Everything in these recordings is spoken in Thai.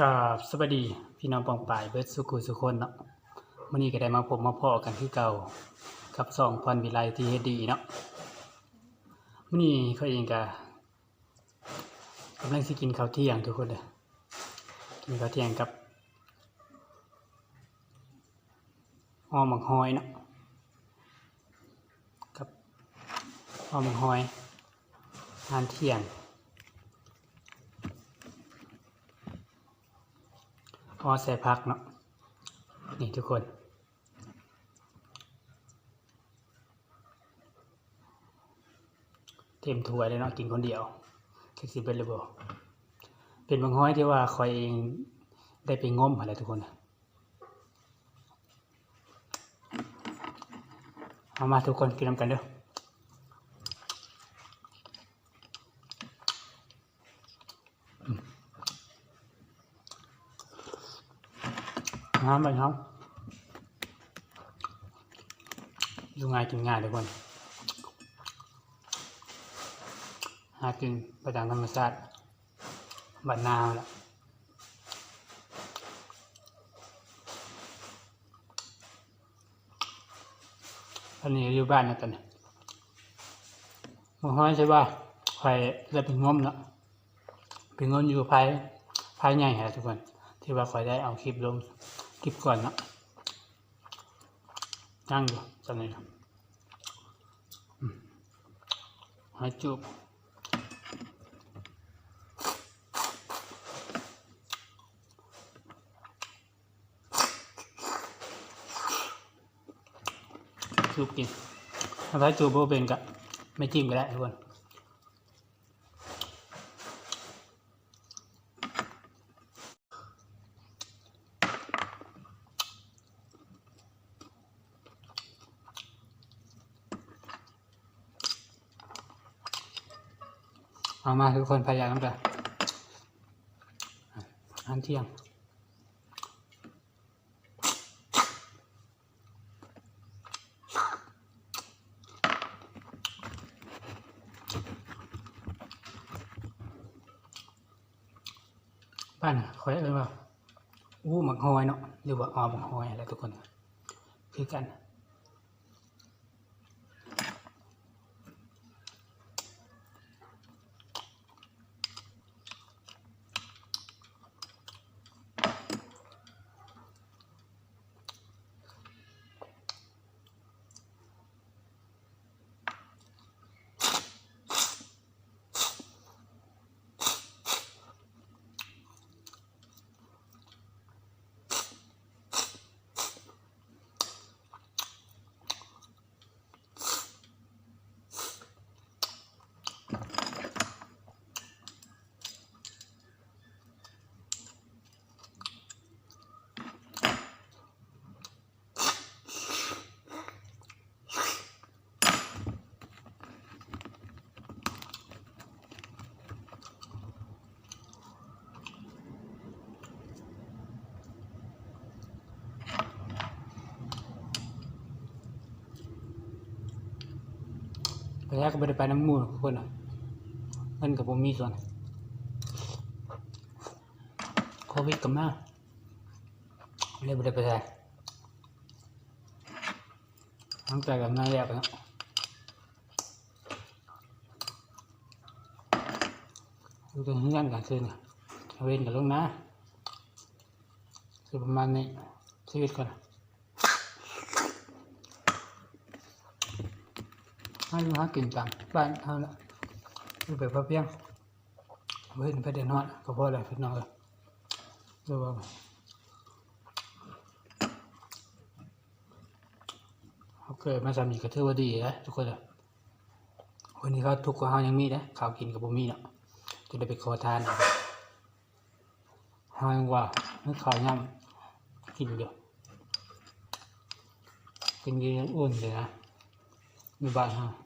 กับสวัสดีพี่น้องปองปายเบิร์ดสุขุสุคนเนาะมื่อนี้ก็ได้มาพบมาพ่อกันคือเก่ากับสองพรวิไลที่เฮดีเนาะมื่อนี้เขาเองก็กำลังสิกินข้าวเที่ยงทุกคนเลยกินข้าวเที่ยงกับอ้อมหมักหอยเนาะกับอ้อมหมักหอยทานเที่ยง พ อใส่พักเนาะนี่ทุกคนเต็มถ้วยเลยเนาะกินคนเดียวแท็กซี่เป็นเลยบ่เป็นบางห้อยที่ว่าคอยเองได้ไปง้มอะไรทุกคนเอามาทุกคนกินน้ำกันเด้อ น้ำไปครับอยู่ง่ายกินง่ายทุกคน หากินประดังธรรมชาติบ้านนาแหละตอนนี้อยู่บ้านนะตอนนี้มันห้อยใช่ป่ะใครจะเป็นงมเนาะเป็นงมอยู่ภายภายใหญ่ฮะทุกคน ที่ว่าคอยได้เอาคลิปลง ลิปก่อนนะนั่งอยู่ตอนนี้อืมหอยจูบจูบกินถ้าจูบโบเป็นก็ไม่จิ้มก็ได้ทุกคน เอามาทุกคนพยายามกันอาหารเที่ยงบ้านคอยเอ่ยว่าอู้หมักฮอยเนาะหรือว่าออหมักฮอยอะไรทุกคน คือกัน แรกก็ไม่ได้ไปน้ำมูกทุกคนอะเงินกับผมมีส่วนโควิดกับมาเลยไม่ได้ไปใส่ตั้งแต่กับหน้าแรกแล้วดูตัวเงื่อนกันคืนน่อาเวนกับลงนะคือประมาณนี้ชีวิตก่อน ให้ลูกหากินตามบ้านเท่านั้นอยู่แบบพอเพียงเว้นไปเดินนอนก็พอแล้วพี่น้องเลยดูว่าเขาเกิดมาสามีก็ถือว่าดีนะทุกคนเลยวันนี้เขาทุกข์กว่าเขายังมีนะข้าวกินกับบุมีเนาะจะได้ไปขอทานเขายังว่าไม่ข้าวย่ำกินอยู่กินกินอ้วนเลยนะอยู่บ้านฮะท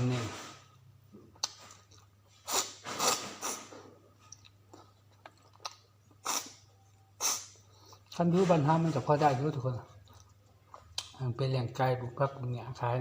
ำนี่คันดูบ้านห้ามันจะพอได้อยู่ทุกคน เป็นแหล่งไกลบุกพักบุญเนี่ยขาย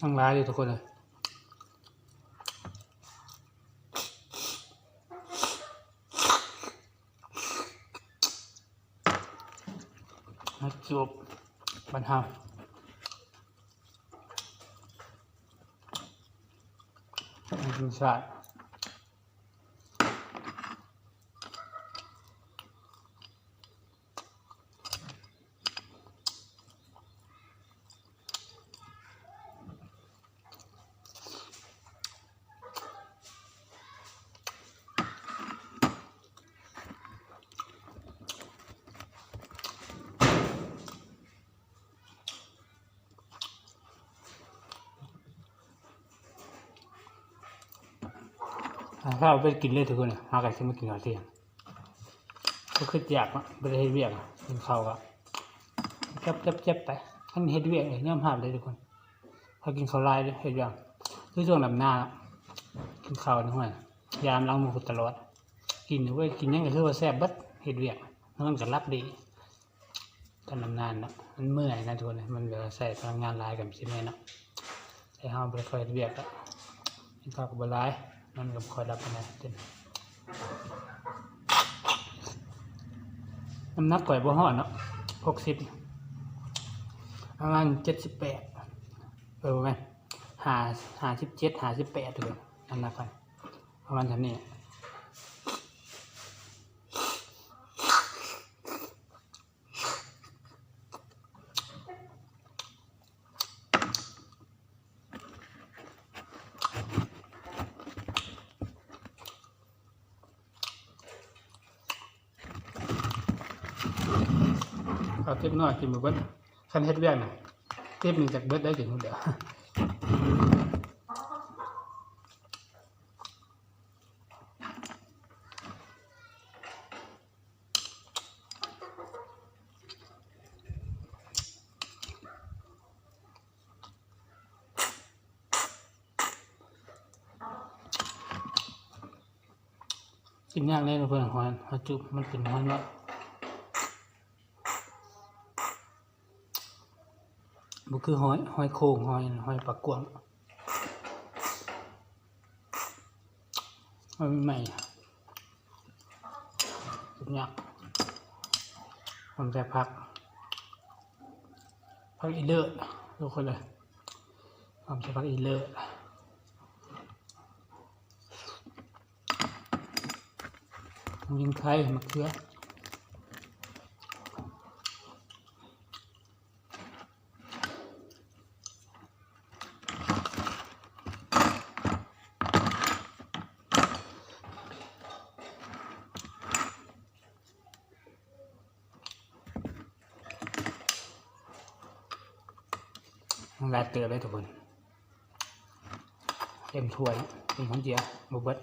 ทั้งร้ายเลยทุกคนเลยมาจบบันเทาธรรม ชาติหาข้าวไปกินเลยทุกคนเลยหาไก่ขึ้นมากินข้าวเที่ยงก็คืออยากอะไม่ได้เฮ็ดเวียกอะกินข้าวก็เจ็บเจ็บเจ็บไปท่านเฮ็ดเวียกเลยย่อมหาบเลยทุกคนพอกินข้าวลายเลยเฮ็ดเวียกคือช่วงลำหน้ากินข้าวนี่ห้วยยามล้างมือตลอด กินอยู่เว้ยกินยังก็คือว่าแซ่บบัดเฮ็ดเวียกมันก็รับดีตอนนานเนาะมันเมื่อยนะทุกคนเลยมันเหลือใส่พลังงานหลายกับสิแม่เนาะแต่เฮาบ่ได้ค่อยเฮ็ดเวียกอะกินข้าวก็บ่หลาย นอนกับคอยรับนะเต็น้ำหนักก่อยบ่ห่อเนาะหกสิบประมาณเจ็ดสิบแปดเออประมหาหาสิบเจ็ดหาสิบแปดถึงำหนักพันประมาณเท่านี้ เอาเก็บน้อยกินมาเบิดคันเฮ็ดเวียกน่ะเก็บหนึ่งจากเบิดได้ถึงเดียวกินยากเลยนะเพื่อนหอยหอยจุบมันเป็นหอยเนาะ บ่คือหอยหอยโขงหอยหอยปลากวงหอยใหม่สุดยอดผมจะพักพักอีเลิศทุกคนเลยผมจะพักอีเลิศยิงไข่มะเขือ ลาเตือเลยทุกคน เต็มถ้วยเป็นของเจียบเบิด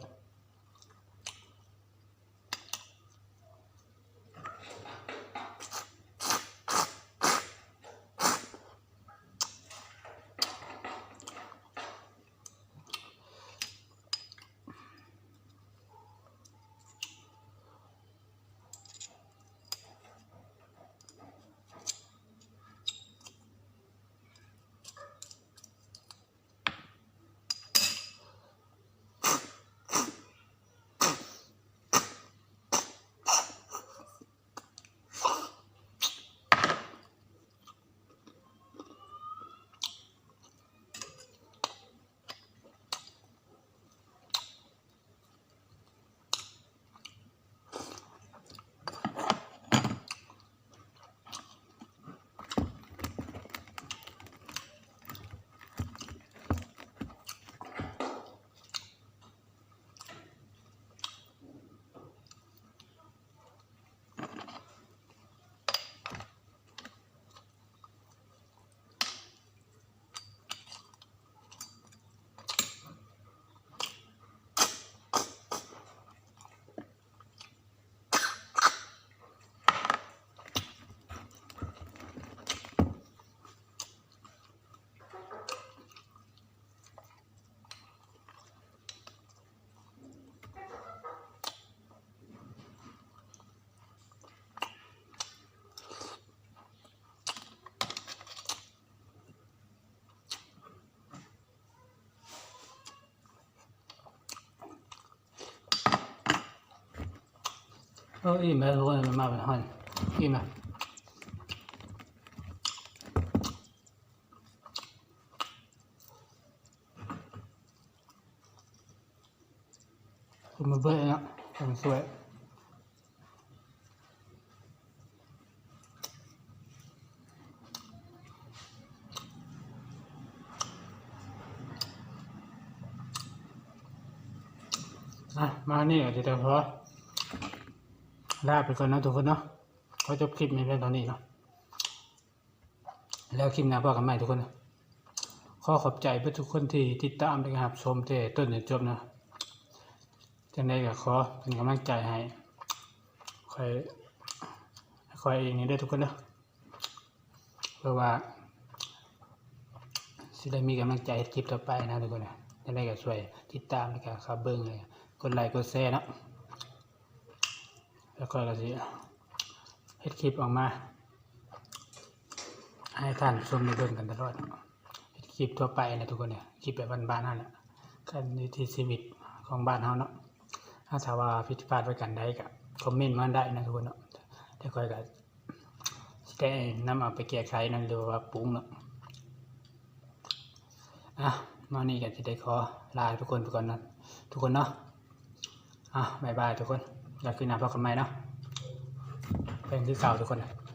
เอออิ่มแล้วทุกคนมันมาเป็นห้ ลาไปก่อนนะทุกคนเนาะขอจบคลิปในเพียงเท่านี้เนาะแล้วคลิปหน้าพบกันใหม่ทุกคนนะขอขอบใจเพื่อทุกคนที่ติดตามนะครับชมเตต้นจนจบนะจังใดก็ขอเป็นกำลังใจให้คอยคอยเองนี่ด้วยทุกคนนะเพราะว่าสิได้มีกำลังใจคลิปต่อไปนะทุกคนนะจังใดก็ช่วยติดตามแล้วก็เข้าเบิ่งเลยกดไลค์กดแชร์เนาะ แล้วก็เราจะเฮ็ดคลิปออกมา ให้ท่านชมในเบิ่งกันตลอดเนาะเฮ็ดคลิปทั่วไปนะทุกคนเนี่ยคลิปแบบบ้านๆนั่นแหละกันวิถีชีวิตของบ้านเฮาเนาะถ้าถามว่าผิดพลาดไว้กันได้ก็คอมเมนต์มาได้นะทุกคนเนาะแต่ค่อยก็สิได้นำเอาไปแก้ไขนั่นหรือว่าปรุงเนาะอะมานี่กันสิได้ขอลาทุกคนไปก่อนนะทุกคนเนาะอะบายบายทุกคน อยากขึ้นหน้าพอกันไหมเนาะเป็นที่เก่าทุกคน